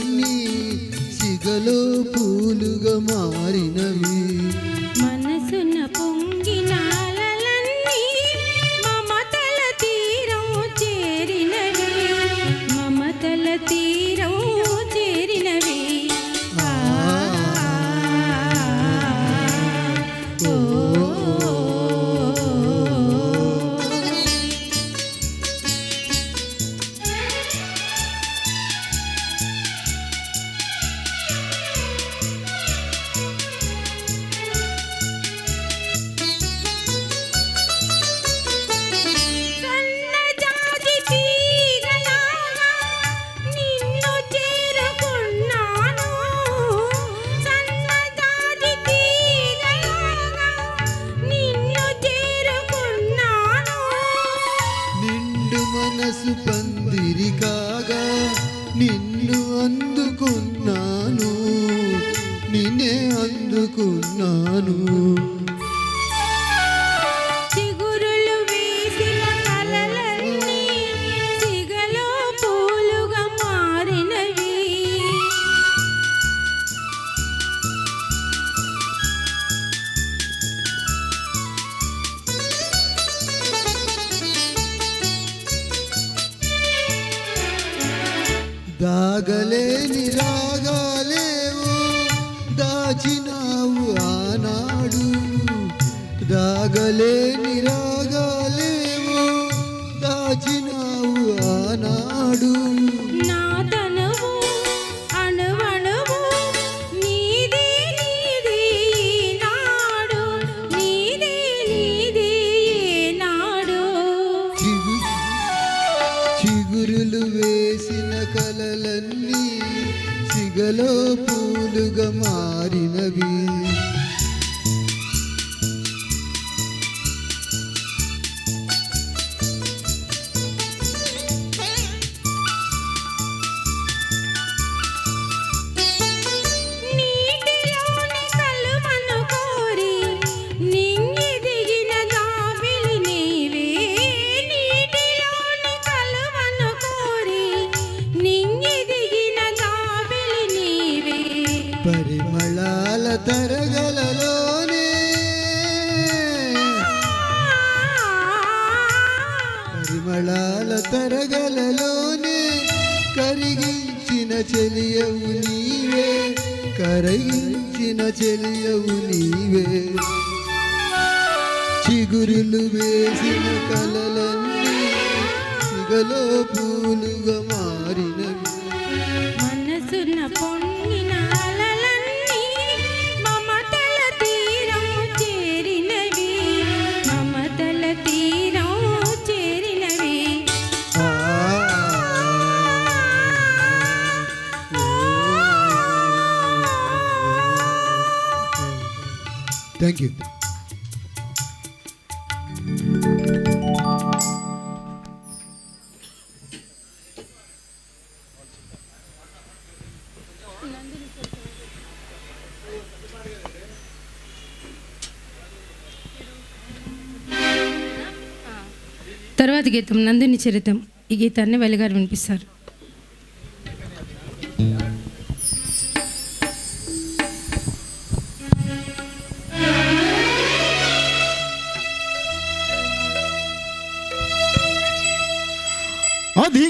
అన్నీ సిగలో పూలుగా మారినవి. కాగా నిన్ను అందుకున్నాను నిన్నే అందుకున్నాను. దాగలేని రాగాలేవు దాచినావు ఆనాడు. దాగలేని రాగాలేవు సిగలో పూలుగా మారినవి. కరిగించిన చెలియవు నీవే కరగించిన చెలియవు నీవే. చిగురులు వేసిన కలలన్నీ సిగలో పూలుగా మారినవి. మనసున పొంగిన థ్యాంక్ యూ తర్వాత గీతం నందిని చరితం ఈ గీతాన్ని వెలుగారు వినిపిస్తారు అది